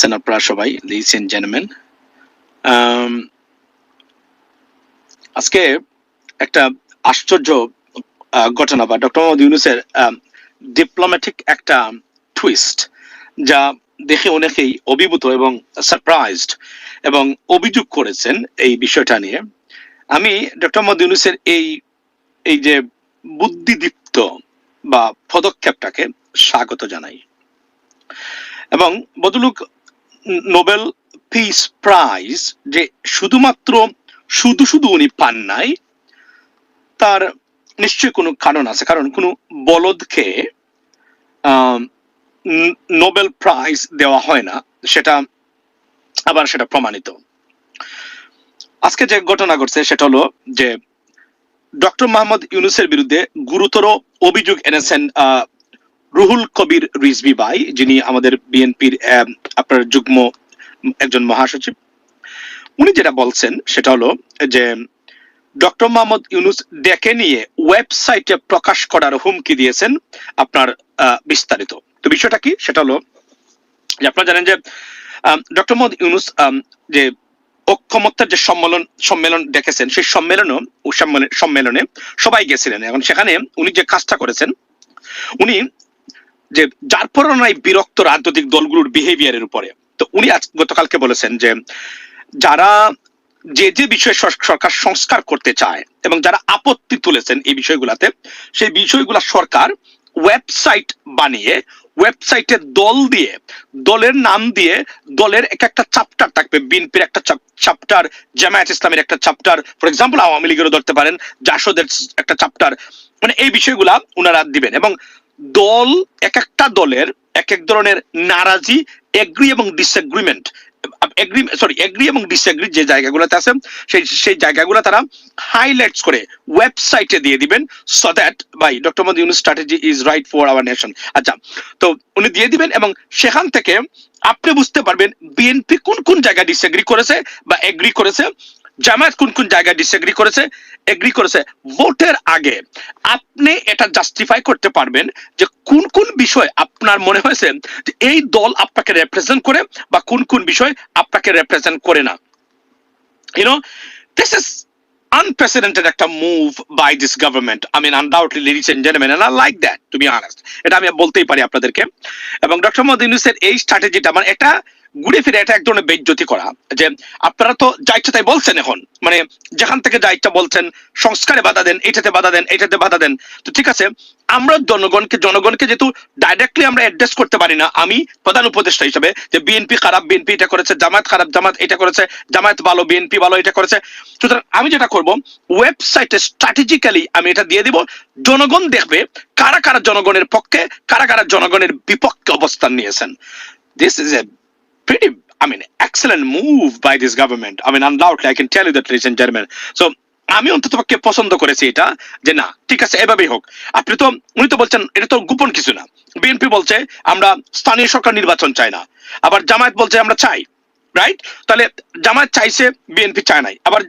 আছেন আপনারা সবাই লিস এন্ড Um, আজকে একটা আশ্চর্য ঘটনা বা ডক্টর মোহাম্মদ ইউনুসের ডিপ্লোম্যাটিক একটা টুইস্ট যা দেখে অনেকেই অভিভূত এবং সারপ্রাইজড এবং অভিযোগ করেছেন এই বিষয়টা নিয়ে। আমি ডক্টর মোহাম্মদ ইউনুসের এই এই যে বুদ্ধিদীপ্ত বা পদক্ষেপটাকে স্বাগত জানাই। এবং বদলুক নোবেল পিস প্রাইজ যে শুধুমাত্র শুধু শুধু উনি পান নাই, তার নিশ্চয়ই কোনো কারণ আছে। কারণ কোনো বলদকে নোবেল প্রাইজ দেওয়া হয় না, সেটা আবার সেটা প্রমাণিত। আজকে যে ঘটনা ঘটছে, সেটা হলো যে ডক্টর মোহাম্মদ ইউনুসের বিরুদ্ধে গুরুতর অভিযোগ এনেছেন রুহুল কবির রিজভি ভাই যিনি আমাদের বিএনপির আপনার যুগ্ম একজন মহাসচিব। উনি যেটা বলছেন সেটা হলো যে, ডক্টর মোহাম্মদ ইউনুস ডেকে নিয়ে ওয়েবসাইটে প্রকাশ করার হুমকি দিয়েছেন আপনার বিস্তারিত। তো বিষয়টা কি? সেটা হলো যে আপনারা জানেন যে ডক্টর মোহাম্মদ ইউনুস যে ঐক্যমত্যার যে সম্মেলন সম্মেলন ডেকেছেন সেই সম্মেলনও সম্মেলনে- সম্মেলনে সবাই গেছিলেন। এখন সেখানে উনি যে কাজটা করেছেন, উনি যে যার পরনায় বিরক্ত রাজনৈতিক দলগুলোর বিহেভিয়ারের উপরে। তো উনি আজ গতকালকে বলেছেন যে যারা যে যে বিষয়ে সরকার সংস্কার করতে চায় এবং যারা আপত্তি তুলেছেন এই বিষয়গুলাতে, সেই বিষয়গুলা সরকার ওয়েবসাইট বানিয়ে ওয়েবসাইটে দল দিয়ে, দলের নাম দিয়ে, দলের এক একটা চাপ্টার থাকবে, বিএনপির একটা চাপ্টার জামায়াত ইসলামের একটা চাপ্টার ফর এক্সাম্পল আওয়ামী লীগেরও ধরতে পারেন, জাসদের একটা চাপ্টার মানে এই বিষয়গুলা ওনারা দিবেন এবং দল, এক একটা দলের এক এক ধরনের নারাজি এগ্রি এবং ডিসএগ্রিমেন্ট এগ্রি সরি এগ্রি এবং ডিসএগ্রি যে জায়গাগুলোতে আছে, সেই সেই জায়গাগুলো তারা হাইলাইটস করে ওয়েবসাইটে দিয়ে দিবেন so that by doctor Modi Yunus strategy is right for our nation আচ্ছা তো উনি দিয়ে দিবেন এবং সেখান থেকে আপনি বুঝতে পারবেন বিএনপি কোন কোন জায়গায় ডিসএগ্রি করেছে বা এগ্রি করেছে। জামায়াত কোন কোন জায়গায় ডিসএগ্রি করেছে এগ্রি করেছে, ভোটের আগে আপনি এটা জাস্টিফাই করতে পারবেন যে কোন কোন বিষয় আপনার মনে হয়েছে যে এই দল আপনাকে রেপ্রেজেন্ট করে বা কোন কোন বিষয় আপনাকে রেপ্রেজেন্ট করে না। You know this is unprecedented একটা move by this government I mean undoubtedly ladies and gentleman and I like that to be honest এটা আমি বলতেই পারি আপনাদেরকে। এবং ডক্টর মোহাম্মদ ইউনুসের এই স্ট্র্যাটেজিটা মানে এটা ঘুরে ফিরে এটা এক ধরনের বেজ্জতি করা, যে আপনারা তো যা ইচ্ছা তাই বলছেন এখন। মানে যেখান থেকে যা ইচ্ছা বলছেন, সংস্কারে বাধা দেন, এটাতে বাধা দেন, এটাতে বাধা দেন। তো ঠিক আছে, আমরা জনগণকে জনগণকে যেহেতু ডাইরেক্টলি আমরা অ্যাড্রেস করতে পারি না, আমি প্রধান উপদেষ্টা হিসেবে যে বিএনপি খারাপ বিএনপি এটা করেছে, জামায়াত খারাপ জামাত এটা করেছে, জামায়াত ভালো বিএনপি ভালো এটা করেছে। সুতরাং আমি যেটা করব ওয়েবসাইটে স্ট্র্যাটেজিক্যালি আমি এটা দিয়ে দিব, জনগণ দেখবে কারা কারা জনগণের পক্ষে, কারা কারা জনগণের বিপক্ষে অবস্থান নিয়েছেন। This is a pretty, I mean, excellent move by this government. I mean, undoubtedly, I can tell you that, ladies and gentlemen. So, আমি অন্তত পক্ষে পছন্দ করেছি এটা যে না ঠিক আছে এভাবেই হোক। আপনি তো উনি তো বলছেন এটা তো গোপন কিছু না। বিএনপি বলছে আমরা স্থানীয় সরকার নির্বাচন চাই না। আবার জামায়াত বলছে আমরা চাই রাইট তাহলে জামায়াত চাইছে বিএনপি চায় নাই। আবার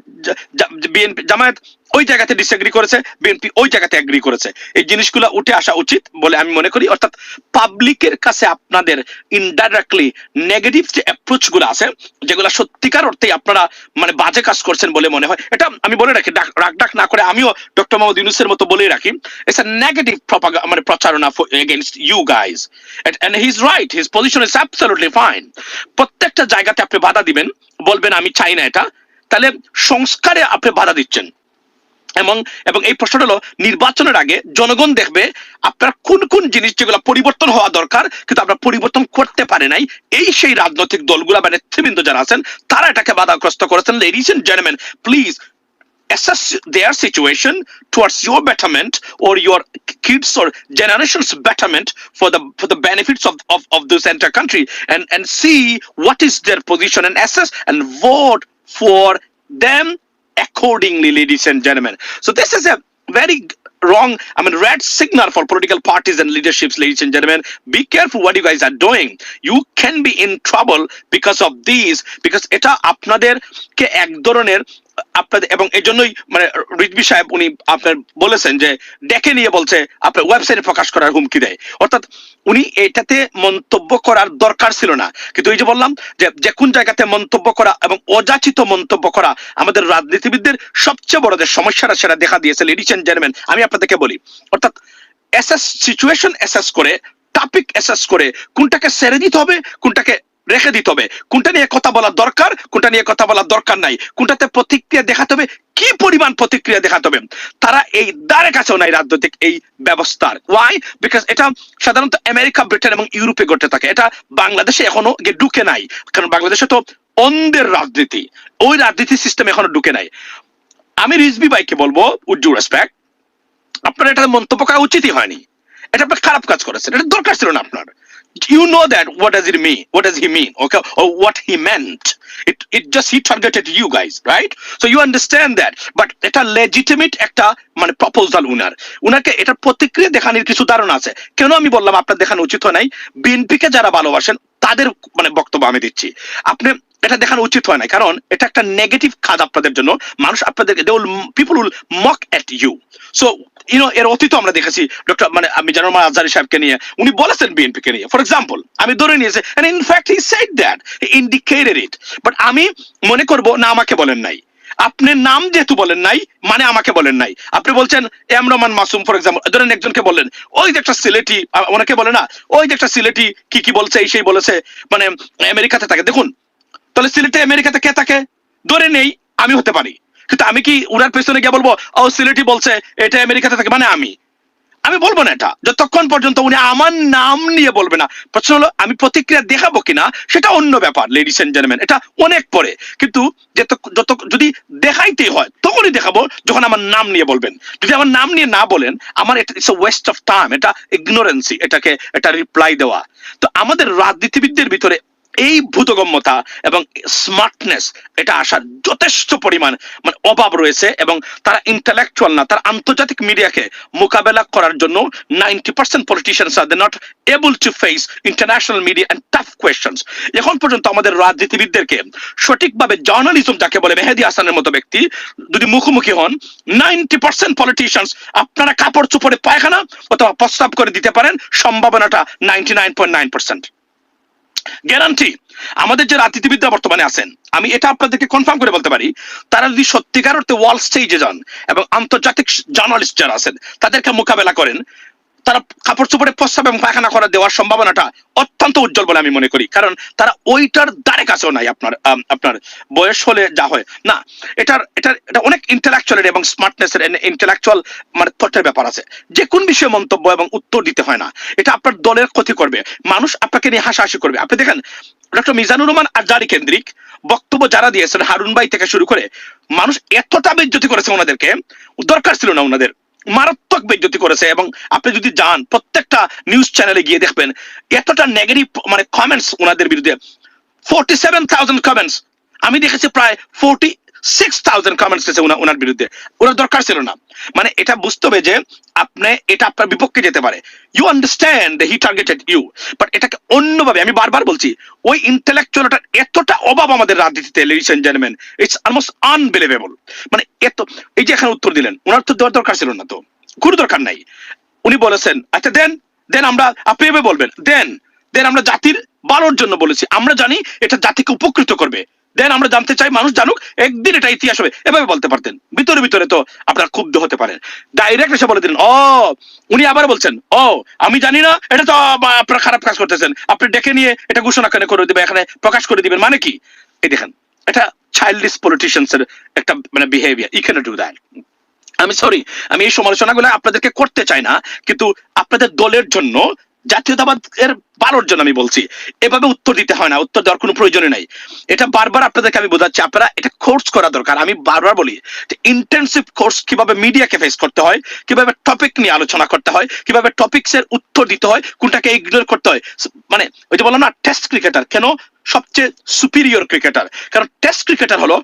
বিএনপি জামায়াত ওই জায়গাতে ডিসএগ্রি করেছে বিএনপি ওই জায়গাতে এগ্রি করেছে। এই জিনিসগুলো উঠে আসা উচিত বলে আমি মনে করি। অর্থাৎ পাবলিকের কাছে আপনাদের ইনডাইরেক্টলি নেগেটিভ যে অ্যাপ্রোচগুলো আছে, যেগুলো সত্যিকার অর্থে আপনারা মানে বাজে কাজ করছেন বলে মনে হয়, এটা আমি বলে রাখি রাগ ডাক না করে আমিও ডক্টর মোহাম্মদ ইউনুসের মতো বলেই রাখি। আ নেগেটিভ মানে প্রচারণা against you guys and he is right his position is absolutely fine প্রত্যেকটা জায়গাতে আপনি বাধা দিবেন, বলবেন আমি চাই না এটা। তাহলে সংস্কারে আপনি বাধা দিচ্ছেন। এবং এবং এই প্রশ্নটা হলো নির্বাচনের আগে জনগণ দেখবে আপনার কোন কোন জিনিস যেগুলো পরিবর্তন হওয়া দরকার কিন্তু আপনারা পরিবর্তন করতে পারে নাই এই সেই রাজনৈতিক দলগুলা বা নেতৃবৃন্দ যারা আছেন তারা এটাকে বাধাগ্রস্ত করেছেন ladies and gentleman please assess their situation towards your betterment or your kids or generations betterment for the for the benefits of, of, of this entire country and and see what is their position and assess and vote for them accordingly ladies and gentlemen so this is a very wrong i mean red signal for political parties and leaderships ladies and gentlemen be careful what you guys are doing you can be in trouble because of these because এটা আপনাদের কে এক ধরনের আপনাদের, এবং এই জন্যই মানে রিজবি সাহেব উনি আপনার বলেছেন যে ডেকে নিয়ে বলছে, আপনার ওয়েবসাইটে প্রকাশ করার হুমকি দেয়। অর্থাৎ উনি এটাতে মন্তব্য করার দরকার ছিল না। কিন্তু এই যে বললাম যে যে কোন জায়গাতে মন্তব্য করা এবং অযাচিত মন্তব্য করা আমাদের রাজনীতিবিদদের সবচেয়ে বড় যে সমস্যাটা সেটা দেখা দিয়েছে লেডিস এন্ড জেন্টলম্যান আমি আপনাদেরকে বলি। অর্থাৎ অ্যাসেস সিচুয়েশন অ্যাসেস করে টপিক অ্যাসেস করে কোনটাকে সেরে দিতে হবে, কোনটাকে রেখে দিতে হবে। কোনটা নিয়ে কথা বলা দরকার, কোনটা নিয়ে কথা বলা দরকার নাই। কোনটাতে প্রতিক্রিয়া দেখাতে হবে, কি পরিমাণ প্রতিক্রিয়া দেখাতে হবে। তারা এই দ্বারে কাছেও নাই রাজনৈতিক এই ব্যবস্থার। ওয়াই বিকজ এটা সাধারণত আমেরিকা ব্রিটেন এবং ইউরোপে ঘটে থাকে। এটা বাংলাদেশে এখনও ঢুকে নাই। কারণ বাংলাদেশে তো অন্ধের রাজনীতি। ওই রাজনীতি সিস্টেম এখনও ঢুকে নাই। আমি রিজবি ভাইকে বলব ডু রেসপেক্ট আপনার এটা মন্তব্য করা উচিতই হয়নি। এটা আপনি খারাপ কাজ করেছেন। এটা দরকার ছিল না আপনার। You know that what does it mean what does he mean okay or what he meant it it just he targeted you guys right so you understand that but এটা legitimate একটা মানে প্রপোজাল উনার উনাকে এটা প্রতিক্রিয়া দেখানোর কিছু ধারণা আছে কেন আমি বললাম আপনার দেখানো উচিত হয় নাই বিএনপিকে যারা ভালোবাসেন তাদের মানে বক্তব্য আমি দিচ্ছি আপনি এটা দেখানো উচিত হয় না কারণ এটা একটা নেগেটিভ কাজ আপনাদের জন্য। মানুষ আপনাদেরকে people will mock at you so you know এর অতীত আমরা দেখেছি। ডক্টর মানে আমি জানার আজারি সাহেবকে নিয়ে, উনি বলেছেন বিএনপি কে নিয়ে। ফর এক্সাম্পল আমি ধরে নিয়েছি in fact he said that indicated it but আমি মনে করব, না আমাকে বলেন নাই। আপনি নাম যেহেতু বলেন নাই মানে আমাকে বলেন নাই। আপনি বলছেন, M Rahman Masum for example ধরেন একজনকে বললেন, ওই যে একটা সিলেটি অনেকে বলে না, ওই যে একটা সিলেটি, কি কি বলছে, এই সেই বলেছে। মানে আমেরিকাতে থাকে দেখুন তাহলে সিলেটে আমেরিকাতে কে থাকে? ধরে নেই, আমি হতে পারি। কিন্তু আমি কি উনার পেছনে গিয়ে বলব, ও, সিলেটি বলছে, এটা আমেরিকাতে থাকে? মানে আমি। আমি বলব না এটা। যতক্ষণ পর্যন্ত উনি আমার নাম নিয়ে বলবে না। প্রশ্ন হলো, আমি প্রতিক্রিয়া দেখাবো কিনা, সেটা অন্য ব্যাপার লেডিস এন্ড জেন্টলম্যান এটা অনেক পরে। কিন্তু যত যদি দেখাইতেই হয়, তখনই দেখাবো যখন আমার নাম নিয়ে বলবেন। যদি আমার নাম নিয়ে না বলেন, আমার এটা ইটস ওয়েস্ট অফ টাইম এটা ইগনোরেন্সি এটাকে, এটা রিপ্লাই দেওয়া। তো আমাদের রাজনীতিবিদদের ভিতরে এই ভূতগম্যতা এবং স্মার্টনেস এটা আসার যথেষ্ট পরিমাণ মানে অভাব রয়েছে এবং তারা ইন্টালেকচুয়াল না, তারা আন্তর্জাতিক মিডিয়াকে মোকাবেলা করার জন্য ninety percent politicians are they not able to face international media and tough questions এখন পর্যন্ত আমাদের রাজনীতিবিদদেরকে সঠিকভাবে জার্নালিজম যাকে বলে মেহেদি হাসানের মতো ব্যক্তি যদি মুখোমুখি হন নাইনটি পার্সেন্ট পলিটিশিয়ানস আপনারা কাপড় চোপড়ে পায়খানা অথবা প্রস্তাব করে দিতে পারেন, সম্ভাবনাটা ninety nine point nine percent guarantee. আমাদের যে রাজনীতিবিদরা বর্তমানে আছেন, আমি এটা আপনাদেরকে কনফার্ম করে বলতে পারি, তারা যদি সত্যিকার অর্থে ওয়ার্ল্ড স্টেজে যান এবং আন্তর্জাতিক জার্নালিস্ট যারা আছেন, তাদেরকে মোকাবেলা করেন তারা কাপড় চোপড়ে প্রস্তাব এবং পায়খানা করা দেওয়ার সম্ভাবনাটা অত্যন্ত উজ্জ্বল বলে আমি মনে করি। কারণ তারা ওইটার দ্বারে কাছেও নাই আপনার আপনার বয়স হলে যা হয়। না, এটার এটার, এটা অনেক ইন্টেলেকচুয়াল এবং স্মার্টনেস এর ইন্টেলেকচুয়াল মানে তথ্যের ব্যাপার আছে। যে কোন বিষয়ে মন্তব্য এবং উত্তর দিতে হয় না। এটা আপনার দলের ক্ষতি করবে। মানুষ আপনাকে নিয়ে হাসাহাসি করবে। আপনি দেখেন ডক্টর মিজানুর রহমান আজারি কেন্দ্রিক বক্তব্য যারা দিয়েছেন, হারুন ভাই থেকে শুরু করে, মানুষ এতটা বেজ্জতি করেছে ওনাদেরকে, দরকার ছিল না ওনাদের। মারাত্মক বেজ্জতি করেছে এবং আপনি যদি যান প্রত্যেকটা নিউজ চ্যানেলে গিয়ে দেখবেন, এতটা নেগেটিভ মানে কমেন্টস ওনাদের বিরুদ্ধে। ফোর্টি সেভেন থাউজেন্ড কমেন্টস আমি দেখেছি প্রায় ফোর্টি সিক্স থাউজেন্ড কমেন্টস এসেছে ওনার বিরুদ্ধে। ওনার দরকার ছিল না। মানে এটা বুঝতে হবে যে আপনি, এটা আপনার বিপক্ষে যেতে পারে। You understand he targeted you but এটাকে অন্যভাবে, আমি বারবার বলছি, ওই ইন্টেলেকচুয়ালটা এতটা অভাব আমাদের রাজনীতিতে ladies and gentleman it's almost unbelievable মানে এত, এই যে এখানে উত্তর দিলেন ওনার তো দেওয়ার দরকার ছিল না তো। কোনো দরকার নাই। উনি বলেছেন আচ্ছা দেন দেন আমরা, আপনি এভাবে বলবেন দেন দেন আমরা জাতির ভালোর জন্য বলেছি। আমরা জানি এটা জাতিকে উপকৃত করবে। দেন আমরা জানতে চাই, মানুষ জানুক, একদিন এটা ইতিহাস হবে। এভাবে বলতে পারতেন। ভিতরে ভিতরে তো আপনার ক্ষুব্ধ হতে পারেন। ডাইরেক্ট এসে বলে দিলেন, ও, উনি আবার বলছেন, ও, আমি জানি না, এটা তো আপনারা খারাপ কাজ করতেছেন। আপনি ডেকে নিয়ে এটা ঘোষণা কেন করে দিবেন? এখানে প্রকাশ করে দিবেন মানে কি? এই দেখেন, এটা চাইল্ডিশ পলিটিশিয়ানস এর একটা মানে বিহেভিয়ার ই ক্যান ডু দ্যাট আমি সরি আমি এই সমালোচনাগুলো আপনাদেরকে করতে চাই না, কিন্তু আপনাদের দলের জন্য জাতীয়তাবাদ এর ভালোর জন্য আমি বলছি। এভাবে উত্তর দিতে হয় না, উত্তর দেওয়ার কোনো প্রয়োজনই নাই। এটা বারবার আপনাদেরকে আমি বোঝাচ্ছি, আপনারা এটা কোর্স করা দরকার। আমি বারবার বলি ইন্টেনসিভ কোর্স কীভাবে মিডিয়াকে ফেস করতে হয়, কীভাবে টপিক নিয়ে আলোচনা করতে হয়, কীভাবে এর উত্তর দিতে হয়, কোনটাকে ইগনোর করতে হয়। মানে ওই যে বললাম না টেস্ট ক্রিকেটার কেন? সবচেয়ে সুপিরিয়র ক্রিকেটার কারণ টেস্ট ক্রিকেটার হলো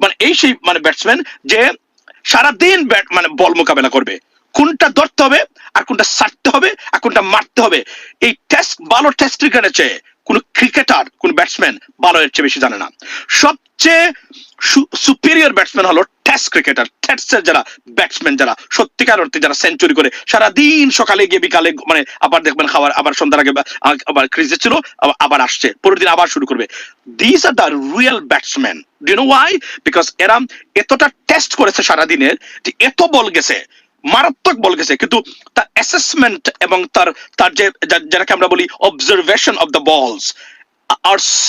মানে এই সেই মানে ব্যাটসম্যান যে সারাদিন ব্যাট মানে বল মোকাবেলা করবে। কোনটা ধরতে হবে? আর কোনটা সারতে হবে আর কোনটা মারতে হবে। এই টেস্ট ভালো টেস্ট ক্রিকেটের চেয়ে কোন ক্রিকেটার কোন ব্যাটসম্যান ভালো এর চেয়ে বেশি জানে না। সবচেয়ে সুপিরিয়র ব্যাটসম্যান হলো টেস্ট ক্রিকেটার টেস্টের যারা ব্যাটসম্যান যারা সত্যিকার অর্থে যারা সেঞ্চুরি করে সারা দিন সকালে গিয়ে বিকালে মানে আবার দেখবেন খাবার, আবার সন্ধ্যার আগে আবার ক্রিজে ছিল, আবার- আসছে। পরের দিন আবার শুরু করবে। This are the real batsman do know why because এরা এতটা টেস্ট করেছে সারা দিনের যে এত বল গেছে মারাত্মক বল গেছে, কিন্তু তার অ্যাসেসমেন্ট এবং তার তার যে যেটাকে আমরা বলি observation of the balls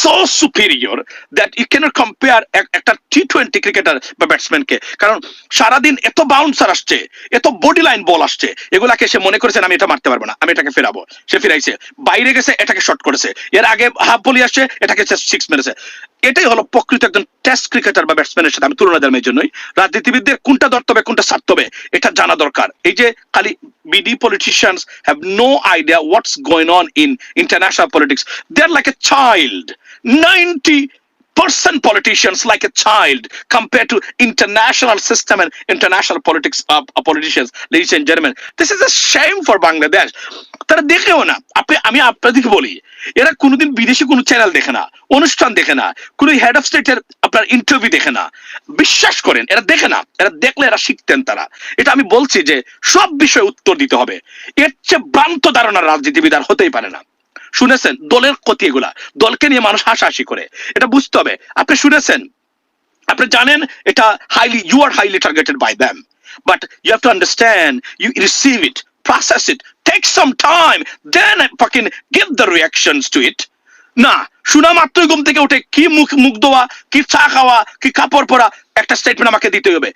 so superior that you cannot compare এক- একটা টি টোয়েন্টি ক্রিকেটার বা ব্যাটসম্যানকে কারণ সারাদিন এত বাউন্সার আসছে, এত বডি লাইন বল আসছে, এগুলাকে সে মনে করেছেন আমি এটা মারতে পারব না, আমি এটাকে ফেরাবো। সে ফিরাইছে, বাইরে গেছে, এটাকে শর্ট করেছে। এর আগে হাফ বলি আসছে, এটাকে সিক্স মেরেছে। এটাই হলো প্রকৃত একজন টেস্ট ক্রিকেটার বা ব্যাটসম্যানের সাথে আমি তুলনা দেওয়ার এই জন্যই রাজনীতিবিদদের কোনটা ধরতে হবে, কোনটা ছাড়তে হবে, এটা জানা দরকার। এই যে খালি BD politicians have no idea what's going on in international politics they are like a child ninety percent politicians like a child compared to international system and international politics uh, uh, politicians ladies and gentlemen. This is a shame for bangladesh. তারা দেখেও না। আপনি আমি আপনাদেরকে বলি এরা কোনোদিন বিদেশি কোনো চ্যানেল দেখে না অনুষ্ঠান দেখে না কোনো হেড অফ স্টেটের আপনার ইন্টারভিউ দেখে না। বিশ্বাস করেন এরা দেখে না। এরা দেখলে এরা শিখতেন তারা। এটা আমি বলছি যে সব বিষয়ে উত্তর দিতে হবে। এর চেয়ে ভ্রান্ত ধারণার রাজনীতিবিদ আর হতেই পারে না। শুনেছেন দলের ক্ষতি এগুলা। দলকে নিয়ে মানুষ হাসাহাসি করে। এটা বুঝতে হবে। আপনি শুনেছেন? আপনি জানেন এটা highly you are highly targeted by them but you have to understand you receive it process it, take some time, then fucking give the reactions to it. না, শোনা মাত্রই ঘুম থেকে উঠে কি মুখ মুখ ধোয়া, কি চা খাওয়া, কি কাপড় পরা, একটা স্টেটমেন্ট আমাকে দিতে হবে।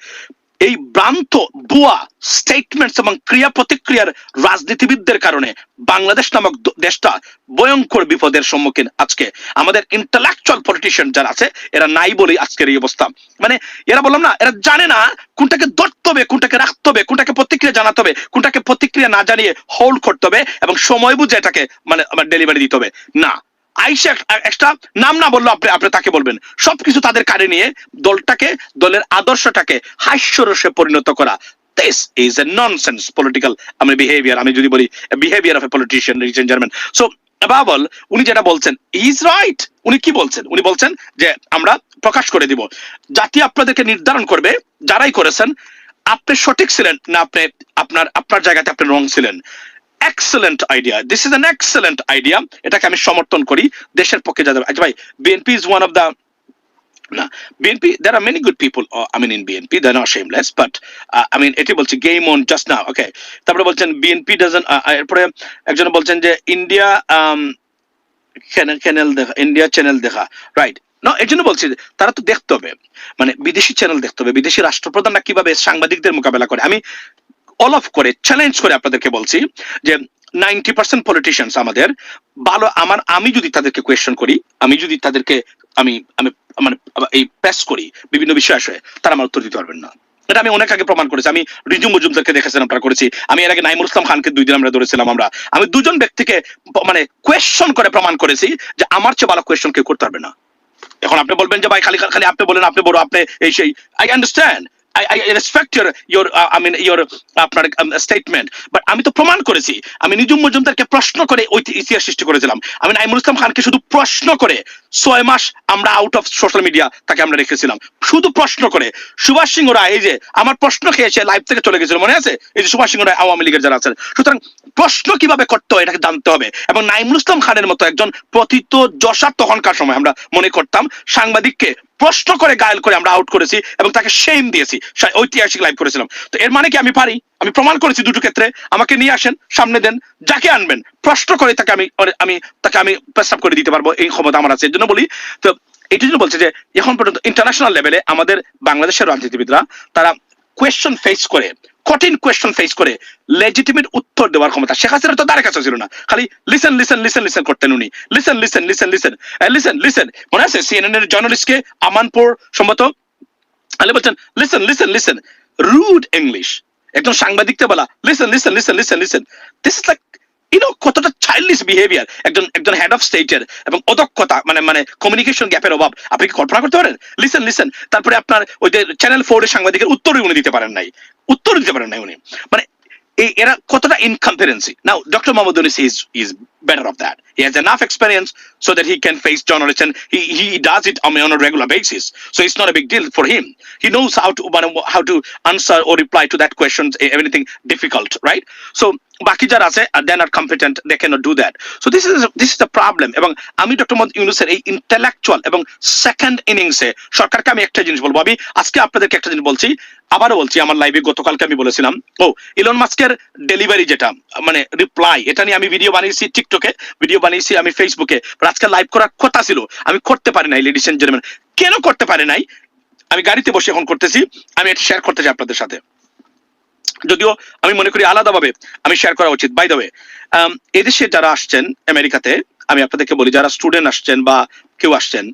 এই ভ্রান্ত বুয়া স্টেটমেন্টস এবং ক্রিয়া প্রতিক্রিয়ার রাজনীতিবিদদের কারণে বাংলাদেশ নামক দেশটা ভয়ঙ্কর বিপদের সম্মুখীন আজকে। আমাদের ইন্টালেকচুয়াল পলিটিশিয়ান যারা আছে, এরা নাই বলেই আজকের এই অবস্থা। মানে এরা বললাম না, এরা জানে না কোনটাকে ধরতে হবে, কোনটাকে রাখতে হবে, কোনটাকে প্রতিক্রিয়া জানাতে হবে, কোনটাকে প্রতিক্রিয়া না জানিয়ে হোল্ড করতে হবে এবং সময় বুঝে এটাকে মানে আমার ডেলিভারি দিতে হবে। না আইসা একটা নাম না বলল আপনি আপনি তাকে বলবেন। সবকিছু তাদের কানে নিয়ে দলটাকে, দলের আদর্শটাকে হাস্যরসে পরিণত করা। আমি যদি বলি বাবল উনি যেটা বলছেন ইজ রাইট উনি কি বলছেন? উনি বলছেন যে আমরা প্রকাশ করে দিব। জাতি আপনাদেরকে নির্ধারণ করবে, যারাই করেছেন, আপনি সঠিক ছিলেন না আপনি আপনার আপনার জায়গাতে আপনি রং ছিলেন। Excellent idea this is an excellent idea এটাকে আমি সমর্থন করি দেশের পক্ষে যাদের আচ্ছা ভাই BNP is one of the না BNP many good people uh, I mean in BNP they're not shameless but uh, I mean এটি বলছি game on just now okay তারপরে বলছেন বিএনপি ডাজন এরপরে একজন বলছেন যে ইন্ডিয়া চ্যানেল দেখা ইন্ডিয়া চ্যানেল দেখা রাইট না এর জন্য বলছি তারা তো দেখতে হবে মানে বিদেশি চ্যানেল দেখতে হবে বিদেশি রাষ্ট্রপ্রধানরা কীভাবে সাংবাদিকদের মোকাবেলা করে? আমি অল অফ করে চ্যালেঞ্জ করে আপনাদেরকে বলছি যে নাইনটি পার্সেন্ট পলিটিশিয়ানস আমাদের ভালো, আমার, আমি যদি তাদেরকে কোয়েশ্চেন করি, আমি যদি তাদেরকে, আমি আমি মানে এই প্রেস করি বিভিন্ন বিষয় আসে তারা আমার উত্তর দিতে পারবেন না। এটা আমি অনেক আগে প্রমাণ করেছি। আমি রিজু মজুমদারকে দেখেছেন আপনারা করেছি। আমি এর আগে নাইমুল ইসলাম খানকে দুই দিন আমরা ধরেছিলাম আমরা। আমি দুজন ব্যক্তিকে মানে কোয়েশ্চন করে প্রমাণ করেছি যে আমার চেয়ে ভালো কোয়েশ্চন কেউ করতে পারবে না। এখন আপনি বলবেন যে, ভাই, খালি খালি আপনি বলেন, আপনি বড়, আপনি এই সেই I understand I, I respect your your uh, I mean your আপনার স্টেটমেন্ট বাট আমি তো প্রমাণ করেছি। আমি নিজুম মজুমদারকে প্রশ্ন করে ইতিহাস সৃষ্টি করেছিলাম। আমি নাইমুল ইসলাম খানকে শুধু প্রশ্ন করে ছয় মাস আমরা আউট অফ সোশ্যাল মিডিয়া তাকে আমরা রেখেছিলাম। শুধু প্রশ্ন করে। সুভাষ সিংহ রায় এই যে আমার প্রশ্ন খেয়ে সে লাইভ থেকে চলে গেছিল মনে আছে? এই যে সুভাষ সিংহ রায় আওয়ামী লীগের যারা আছেন। সুতরাং প্রশ্ন কীভাবে করতে হয় এটাকে জানতে হবে। এবং নাইমুল ইসলাম খানের মতো একজন প্রথিত যশা তখনকার সময় আমরা মনে করতাম সাংবাদিককে প্রশ্ন করে গায়েল করে আমরা আউট করেছি এবং তাকে শেম দিয়েছি। ঐতিহাসিক লাইভ করেছিলাম। তো এর মানে কি আমি পারি? আমি প্রমাণ করেছি দুটো ক্ষেত্রে। আমাকে নিয়ে আসেন, সামনে দেন, যাকে আনবেন। প্রশ্ন করে তাকে আমি আমি তাকে আমি প্রস্তাব করে দিতে পারব। এই ক্ষমতা আমার আছে। এর জন্য বলি, তো এই জন্য বলছে যে, এখন পর্যন্ত ইন্টারন্যাশনাল লেভেলে আমাদের বাংলাদেশের রাজনীতিবিদরা, তারা কোয়েশ্চন ফেস করে কঠিন কোয়েশ্চন ফেস করে লেজিটিমেট উত্তর দেওয়ার ক্ষমতা শেখ হাসিনা তো তার কাছে ছিল না খালি লিসেন লিসেন লিসেন লিসেন করতেন উনি listen listen listen listen listen listen মনে আছে সিএনএন এর জার্নালিস্টকে আমানপুর সম্ভবত আলে বলছেন listen listen listen rude English একদম সাংবাদিককে বলা listen listen listen listen listen this is like কতটা চাইল্ডিশ বিহেভিয়ার একজন একজন হেড অফ স্টেটের এবং অদক্ষতা মানে মানে কমিউনিকেশন গ্যাপের অভাব। আপনি কি কল্পনা করতে পারেন? লিসেন লিসেন তারপরে আপনার ওই যে চ্যানেল ফোর সাংবাদিকের উত্তরই উনি দিতে পারেন নাই। উত্তর দিতে পারেন নাই উনি। মানে এই এরা কতটা incompetency now doctor Mohammad is is better of that. He has enough experience so that he can face journalists and he, he does it on on a regular basis. So it's not a big deal for him. He knows how to how to answer or reply to that question, anything difficult, right? So বাকি যারা আছে they are competent they can do that so this is this is the problem এবং আমি doctor Mohammad ইউনুসের এই এবং second ইনিংসে সরকারকে আমি একটা জিনিস বলব আমি আজকে আপনাদেরকে একটা জিনিস বলছি আবারও বলছি আমার লাইভে গতকালকে আমি বলেছিলাম ও ইলন মাস্কের ডেলিভারি যেটা মানে রিপ্লাই এটা নিয়ে আমি ভিডিও বানিয়েছি টিকটকে ভিডিও বানিয়েছি আমি ফেসবুকে আজকে লাইভ করার কথা ছিল। আমি করতে পারি নাই লেডিস এন্ড জেন্টলম্যান কেন করতে পারি নাই? আমি গাড়িতে বসে এখন করতেছি। আমি এটা শেয়ার করতে চাই আপনাদের সাথে। যদিও আমি মনে করি আলাদাভাবে আমি শেয়ার করা উচিত। বাই দ্য ওয়ে এদেশে যারা আসছেন আমেরিকাতে, আমি আপনাদেরকে বলি, যারা স্টুডেন্ট আসছেন বা কেউ আসছেন,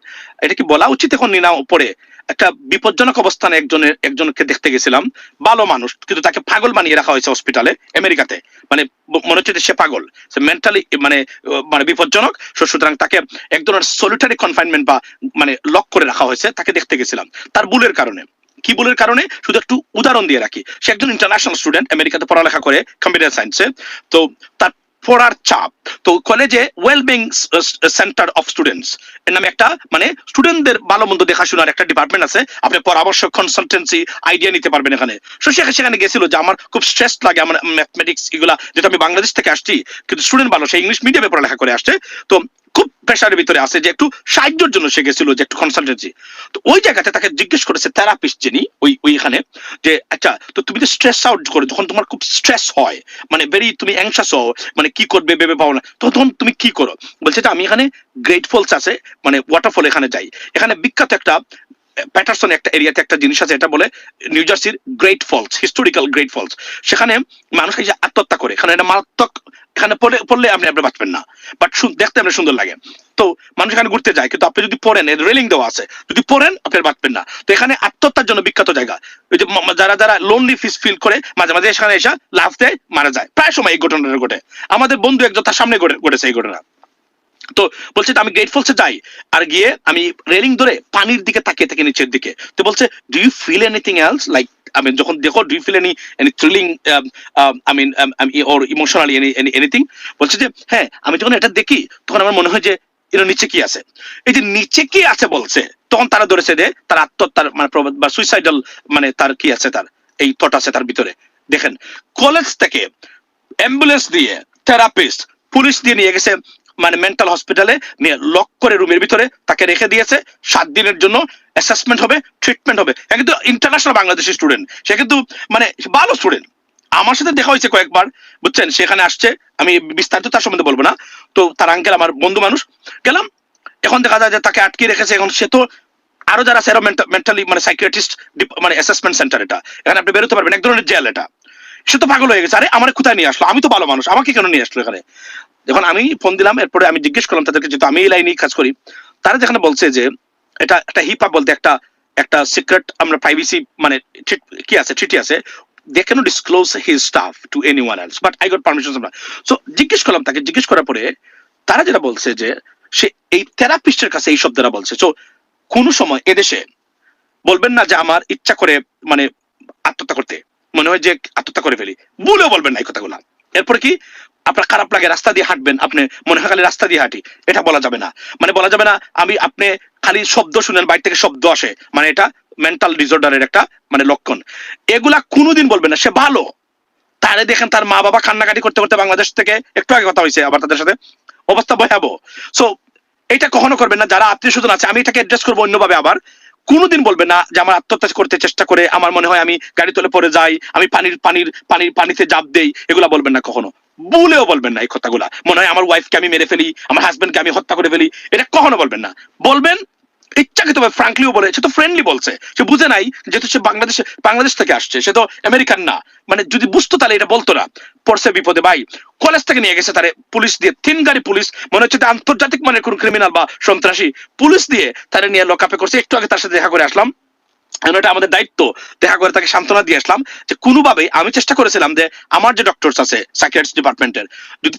এটা কি বলা উচিত এখন নিনা পরে একটা বিপজ্জনক অবস্থানে একজনের, একজনকে দেখতে গেছিলাম। ভালো মানুষ, কিন্তু তাকে পাগল বানিয়ে রাখা হয়েছে হসপিটালে আমেরিকাতে। মানে মনে হচ্ছে সে পাগল। মেন্টালি মানে মানে বিপজ্জনক। সুতরাং তাকে এক ধরনের সলিটারি কনফাইনমেন্ট বা মানে লক করে রাখা হয়েছে। তাকে দেখতে গেছিলাম। তার বুলের কারণে। কি বলের কারণে? শুধু একটু উদাহরণ দিয়ে রাখি। সে একজন ইন্টারন্যাশনাল স্টুডেন্ট আমেরিকাতে পড়ালেখা করে কম্পিউটার সায়েন্সে তো তার পড়ার চাপ। তো কলেজে ওয়েলবিং সেন্টার অফ স্টুডেন্টস এর নামে একটা মানে স্টুডেন্টদের ভালো মন্দ দেখাশোনার একটা ডিপার্টমেন্ট আছে। আপনি পরামর্শ কনসালটেন্সি আইডিয়া নিতে পারবেন এখানে। সো সেখানে গেছিল যে আমার খুব স্ট্রেস লাগে আমার ম্যাথমেটিক্স এগুলা। যেটা আমি বাংলাদেশ থেকে আসছি, কিন্তু স্টুডেন্ট ভালো, সে ইংলিশ মিডিয়ামে পড়ালেখা করে আসছে। তো খুব প্রেশারের ভিতরে আছে যে একটু সাহায্যের জন্য সে গেছিল, যে একটু কনসালটেন্সি তো ওই জায়গাতে তাকে জিজ্ঞেস করেছে থেরাপিস্ট যিনি, ওই, ওইখানে, যে আচ্ছা তো তুমি তো স্ট্রেস আউট করো, যখন তোমার খুব স্ট্রেস হয় মানে ভেরি তুমি অ্যাংশাস হও মানে কি করবে, ভেবে পাও না তো তখন তুমি কি করো? বলছে যে আমি এখানে গ্রেট ফলস আছে মানে ওয়াটারফল এখানে যাই। এখানে বিখ্যাত একটা প্যাটারসন একটা এরিয়াতে একটা জিনিস আছে, এটা বলে নিউ জার্সির Great Falls, historical Great Falls. সেখানে মানুষ এই যে আত্মহত্যা করে, এখানে একটা মারাত্মক, এখানে পড়লে পড়লে আপনি আপনি বাঁচবেন না। বাট দেখতে আপনার সুন্দর লাগে। তো মানুষ এখানে ঘুরতে যায়, কিন্তু আপনি যদি পড়েন রেলিং দেওয়া আছে, যদি পড়েন, আপনার বাঁচবেন না। তো এখানে আত্মহত্যার জন্য বিখ্যাত জায়গা। ওই যে যারা যারা লোনলি ফিস ফিল করে, মাঝে মাঝে এখানে এসে লাভ দেয়, মারা যায়। প্রায় সময় এই ঘটনাটা ঘটে। আমাদের বন্ধু একজন তার সামনে ঘটেছে এই ঘটনা। তো বলছে আমি গেট ফলসে যাই আর গিয়ে আমি রেলিং ধরে পানির দিকে তাকিয়ে থাকি নিচের দিকে। তো বলছে do you feel anything else like mean, যখন দেখো do feel any any thrilling I mean or emotionally any anything বলছে যে হ্যাঁ আমি যখন এটা দেখি তখন আমার মনে হয় যে এর নিচে কি আছে? এই যে নিচে কি আছে বলছে তখন তারা ধরেছে যে তার আত্মহত্যার মানে বা সুইসাইডাল মানে তার কি আছে তার এই থট আছে তার ভিতরে। দেখেন কলেজ থেকে অ্যাম্বুলেন্স দিয়ে থেরাপিস্ট পুলিশ দিয়ে নিয়ে গেছে। মানে মেন্টাল হসপিটালে নিয়ে লক করে রুমের ভিতরে তাকে রেখে দিয়েছে। সাত দিনের জন্য অ্যাসেসমেন্ট হবে ট্রিটমেন্ট হবে। কিন্তু ইন্টারন্যাশনাল বাংলাদেশের স্টুডেন্ট সে কিন্তু মানে ভালো স্টুডেন্ট আমার সাথে দেখা হয়েছে কয়েকবার, বুঝছেন? সেখানে আসছে, আমি বিস্তারিত তার সম্বন্ধে বলব না। তো তার আঙ্কেল আমার বন্ধু মানুষ। গেলাম, এখন দেখা যায় যে তাকে আটকে রেখেছে। এখন সে তো আরও যারা আছে মেন্টালি মানে সাইকিয়াট্রিস্ট মানে অ্যাসেসমেন্ট সেন্টার এটা। এখানে আপনি বেরোতে পারবেন, এক ধরনের জেল এটা। সে তো পাগল হয়ে গেছে। আরে, আমার কোথায় নিয়ে আসলো? আমি তো ভালো মানুষ, আমাকে কেন নিয়ে আসলো এখানে? যখন আমি ফোন দিলাম, এরপরে আমি জিজ্ঞেস করলাম তাদেরকে, যেহেতু আমি এই লাইনেই কাজ করি, তারা যেখানে বলছে যে, এটা একটা হিপা বলতে একটা একটা সিক্রেট আমরা প্রাইভেসি মানে কি আছে চিঠি আছে they disclose his stuff to any one else but I got permission so জিজ্ঞেস করলাম তাকে, জিজ্ঞেস করার পরে তারা যেটা বলছে যে, সে এই থেরাপিস্টের কাছে এই শব্দটা বলছে। সো কোনো সময় এদেশে বলবেন না যে, আমার ইচ্ছা করে মানে আত্মহত্যা করতে। মনে হয় যে আত্মহত্যা করে ফেলি। ভুলেও বলবেন না এই কথাগুলো। এরপরে কি? আপনার খারাপ লাগে, রাস্তা দিয়ে হাঁটবেন আপনি, মনে হয় খালি রাস্তা দিয়ে হাঁটি। এটা বলা যাবে না। মানে বলা যাবে না, আমি, আপনি খালি শব্দ শুনেন, বাইরে থেকে শব্দ আসে। মানে এটা মেন্টাল ডিসঅর্ডারের একটা মানে লক্ষণ। এগুলা কোনোদিন বলবেন না, সে ভালো। তারে দেখেন, তার মা বাবা কান্নাকাটি করতে করতে বাংলাদেশ থেকে একটু আগে কথা হয়েছে আবার তাদের সাথে। অবস্থা ভয়াবহ। সো এটা কখনো করবেন না, যারা আত্মীয় স্বজন আছে, আমি এটাকে অ্যাড্রেস করব অন্যভাবে আবার। কোনোদিন বলবে না যে আমার আত্মহত্যা করতে চেষ্টা করে আমার মনে হয় আমি গাড়ি তুলে পরে যাই, আমি পানির পানির পানির পানিতে জাপ দেই, এগুলা বলবেন না কখনো। বলেও বলবেন না এই কথাগুলা। মনে হয় আমার ওয়াইফকে আমি মেরে ফেলি, আমার হাজবেন্ডকে আমি হত্যা করে ফেলি, এটা কখনো বলবেন না। বলবেন ইচ্ছাকৃত ফ্রাঙ্কলিও বলে, সে তো ফ্রেন্ডলি বলছে। সে বুঝে নাই যেহেতু সে বাংলাদেশে, বাংলাদেশ থেকে আসছে, সে তো আমেরিকান না। মানে যদি বুঝতো তাহলে এটা বলতো না। পড়ছে বিপদে, ভাই। কলেজ থেকে নিয়ে গেছে তারে পুলিশ দিয়ে, তিন গাড়ি পুলিশ, মনে হচ্ছে আন্তর্জাতিক মানের কোন ক্রিমিনাল বা সন্ত্রাসী পুলিশ দিয়ে তারা নিয়ে লকআপে করছে। একটু আগে তার সাথে দেখা করে আসলাম। এটা আমাদের দায়িত্ব। দেখা করে তাকে সান্ত্বনা দিয়ে আসলাম যে কোনোভাবে আমি চেষ্টা করেছিলাম যে আমার যে ডক্টরস আছে সাইকিয়াট্রিস্ট ডিপার্টমেন্টের যদি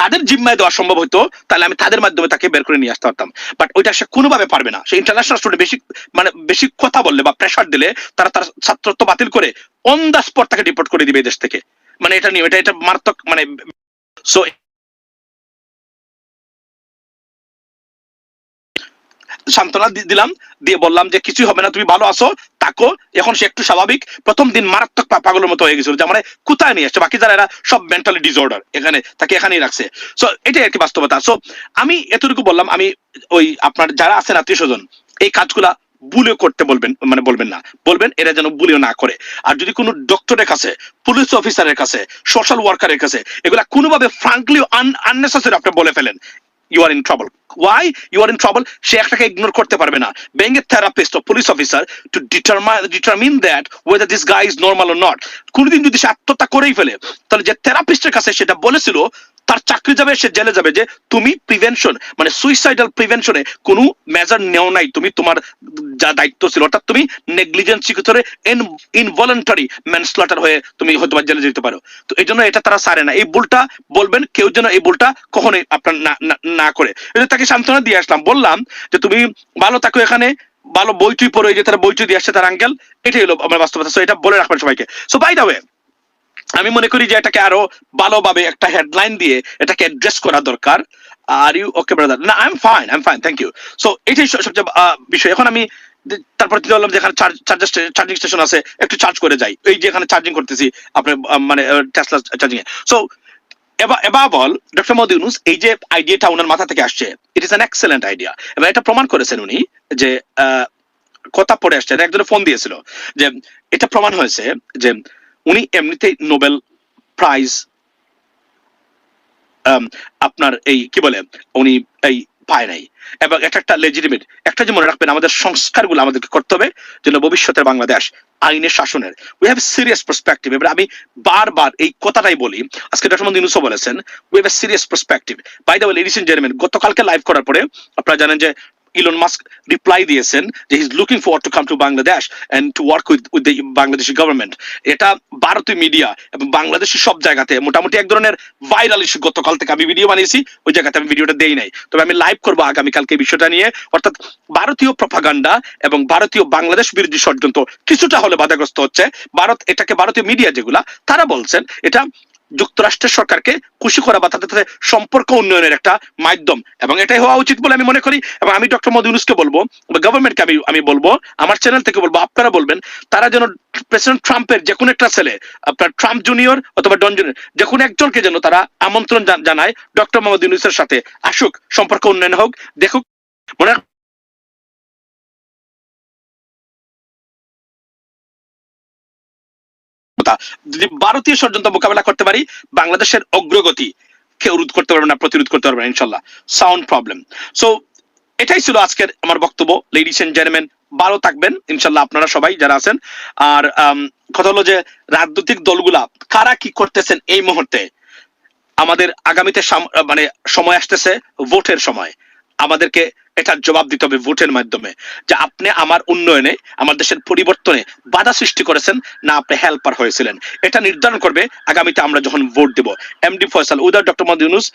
তাদের জিম্মায় দেওয়া সম্ভব হতো তাহলে আমি তাদের মাধ্যমে তাকে বের করে নিয়ে আসতে পারতাম। বাট ওইটা সে কোনোভাবে পারবে না। সে ইন্টারন্যাশনাল স্টুডেন্ট বেশি মানে বেশি কথা বললে বা প্রেশার দিলে তারা তার ছাত্রত্ব বাতিল করে অন দ্য স্পট তাকে ডিপোর্ট করে দিবে দেশ থেকে। মানে এটা নিয়ে, এটা এটা মারাত্মক মানে সো সান্ত্বনা দিলাম, দিয়ে বললাম যে কিছুই হবে না, তুমি ভালো আছো তাকো এখন সে একটু স্বাভাবিক। প্রথম দিন মারাত্মক পাগলের মতো হয়ে গেছিল যে মানে কোথায় নিয়ে আসছে। বাকি যারা এরা সব মেন্টালি ডিসঅর্ডার এখানে, তাকে এখানেই রাখছে। সো এটাই আর কি বাস্তবতা। সো আমি এতটুকু বললাম, আমি ওই আপনার যারা আছেন আত্মীয় স্বজন, এই কাজগুলা বুলিও করতে বলবেন মানে বলবেন না। বলবেন, এরা যেন বুলিও না করে। আর যদি কোনো ডক্টরের কাছে পুলিশ অফিসারের কাছে সোশ্যাল ওয়ার্কারের কাছে, এগুলা কোনোভাবে ফ্রাঙ্কলি আননেসেসারি আপনি বলে ফেলেন you are in trouble why you are in trouble সে একটাকে ইগনোর করতে পারবে না। ব্যাংকের therapist O police officer to determine determine that whether this guy is normal or not কোনোদিন যদি সে আত্মহত্যা করেই ফেলে, তাহলে যে থেরাপিস্টের কাছে সেটা বলেছিল তার চাকরি যাবে, সে জেলে যাবে। যে তুমি প্রিভেনশন মানে সুইসাইডাল প্রিভেনশনে কোনো মেজার নেও নাই। তুমি তোমার যা দায়িত্ব ছিল, অর্থাৎ তুমি নেগলিজেন্সি করে ইনভলেন্টারি ম্যানস্লাটার হয়ে তুমি হয়তো বা জেলে যেতে পারো। তো এই জন্য এটা তারা সারে না। এই ভুলটা বলবেন, কেউ যেন এই ভুলটা কখনোই আপনার না করে। এই তাকে সান্ত্বনা দিয়ে আসলাম, বললাম যে তুমি ভালো থাকো এখানে, ভালো বইটুই পড়ে যে তারা বইটুই দিয়ে আসছে তার আঙ্কেল এটাই হলো আমার বাস্তবতা। সো এটা বলে রাখবেন সবাইকে। সো বাই দা ওয়ে আমি মনে করি যে এটাকে আরও ভালোভাবে একটা হেডলাইন দিয়ে এটাকে অ্যাড্রেস করা দরকার। আর ইউ ওকে ব্রাদার না I am fine I am fine thank you so এটাই সবচেয়ে বিষয়। এখন আমি তারপর চিন্তা করলাম চার্জার চার্জিং স্টেশন আছে, একটু চার্জ করে যাই। এই যে এখানে চার্জিং করতেছি, আপনার মানে টেসলা চার্জিং এ সো এবার বল ডক্টর মোদি ইউনুস এই যে আইডিয়াটা ওনার মাথা থেকে আসছে it is an excellent idea এবার এটা প্রমাণ করেছেন উনি যে কথা পড়ে আসছে একজনে ফোন দিয়েছিল যে, এটা প্রমাণ হয়েছে যে উনি এমনিতেই নোবেল প্রাইজ আপনার এই কি বলে, উনি এই পায় নাই। এবং এটা একটা লেজিটিমেট একটা যে মনে রাখবেন, আমাদের সংস্কারগুলো আমাদেরকে করতে হবে যেন ভবিষ্যতের বাংলাদেশ আইনের শাসনের। উই হ্যাভ সিরিয়াস পার্সপেক্টিভ এবার আমি বারবার এই কথাটাই বলি। আজকে ডক্টর মোদী ইউনুসও বলেছেন we have serious perspective by the way ladies and gentleman গতকালকে লাইভ করার পরে আপনারা জানেন যে ইলন মাস্ক রিপ্লাই দিয়েছেন যে he looking forward to come to Bangladesh and to work with with the Bangladeshi government এটা ভারতীয় মিডিয়া এবং বাংলাদেশের সব জায়গাতে মোটামুটি এক ধরনের ভাইরাল ইস্যু গতকাল থেকে আমি ভিডিও বানিয়েছি, ওই জায়গাতে আমি ভিডিওটা দেই নাই। তবে আমি লাইভ করব আগামীকালকে এই বিষয়টা নিয়ে। অর্থাৎ ভারতীয় প্রপাগান্ডা এবং ভারতীয় বাংলাদেশ বিরোধী ষড়যন্ত্র কিছুটা হলে বাধাগ্রস্ত হচ্ছে। ভারত, এটাকে ভারতীয় মিডিয়া যেগুলা, তারা বলছেন, এটা যুক্তরাষ্ট্রের সরকারকে খুশি করা বা তাদের সাথে সম্পর্ক উন্নয়নের একটা মাধ্যম। এবং এটাই হওয়া উচিত বলে আমি মনে করি। এবং আমি ডক্টর মোদী ইউনুসকে বলব, বা গভর্নমেন্টকে আমি আমি বলব, আমার চ্যানেল থেকে বলব, আপনারা বলবেন, তারা যেন প্রেসিডেন্ট ট্রাম্পের যে কোনো একটা ছেলে, আপনার ট্রাম্প জুনিয়র অথবা ডন জুনিয়র যে কোনো একজনকে যেন তারা আমন্ত্রণ জানায়, ডক্টর মোহাম্মদ ইউনুসের সাথে আসুক, সম্পর্ক উন্নয়ন হোক, দেখুক, মনে কথা, যদি ভারতীয় ষড়যন্ত্র মোকাবেলা করতে পারি বাংলাদেশের অগ্রগতি কেউ রোধ করতে পারবে না প্রতিরোধ করতে পারবে না ইনশাল্লাহ। সাউন্ড প্রবলেম সো এটাই ছিল আজকের আমার বক্তব্য। লেডিস এন্ড জেন্টলম্যান ভালো থাকবেন। ইনশাল্লাহ আপনারা সবাই যারা আছেন। আর কথা হলো যে রাজনৈতিক দলগুলা কারা কি করতেছেন এই মুহূর্তে? আমাদের আগামীতে মানে সময় আসতেছে ভোটের সময়। আমাদেরকে এটার জবাব দিতে হবে ভোটের মাধ্যমে যে আপনি আমার উন্নয়নে আমার দেশের পরিবর্তনে বাধা সৃষ্টি করেছেন না আপনি হেল্পার হয়েছিলেন এটা নির্ধারণ করবে আগামীতে আমরা যখন ভোট দেব এমডি ফয়সাল উদার doctor Mohammad Yunus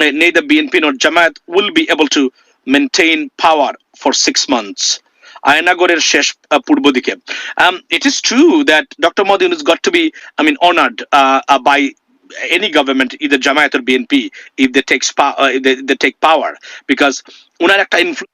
neither BNP nor Jamaat will be able to maintain power for six months. আয়নাগরের শেষ পূর্ব দিকে um, it is true that Dr. Modi has got to be I honoured by any government either Jamaat or BNP if they takes power uh, if they, they take power because ওনার একটা influence